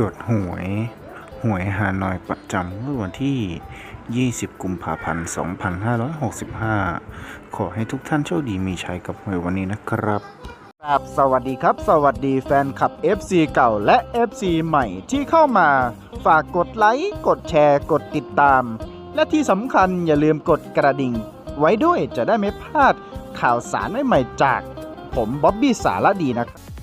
ตรวจหวย หวยฮานอยประจำงวอวันที่ 20 กุมภาพันธ์ 2565 ขอให้ทุกท่านโชคดีมีชัยกับหวยวันนี้นะครับครับสวัสดีครับ สวัสดีแฟนคลับ FC เก่าและ FC ใหม่ที่เข้ามา ฝากกดไลค์กดแชร์กดติดตาม และที่สำคัญอย่าลืมกดกระดิ่ง ไว้ด้วยจะได้ไม่พลาดข่าวสารใหม่ๆจาก ผมบ๊อบบี้สารดีนะครับ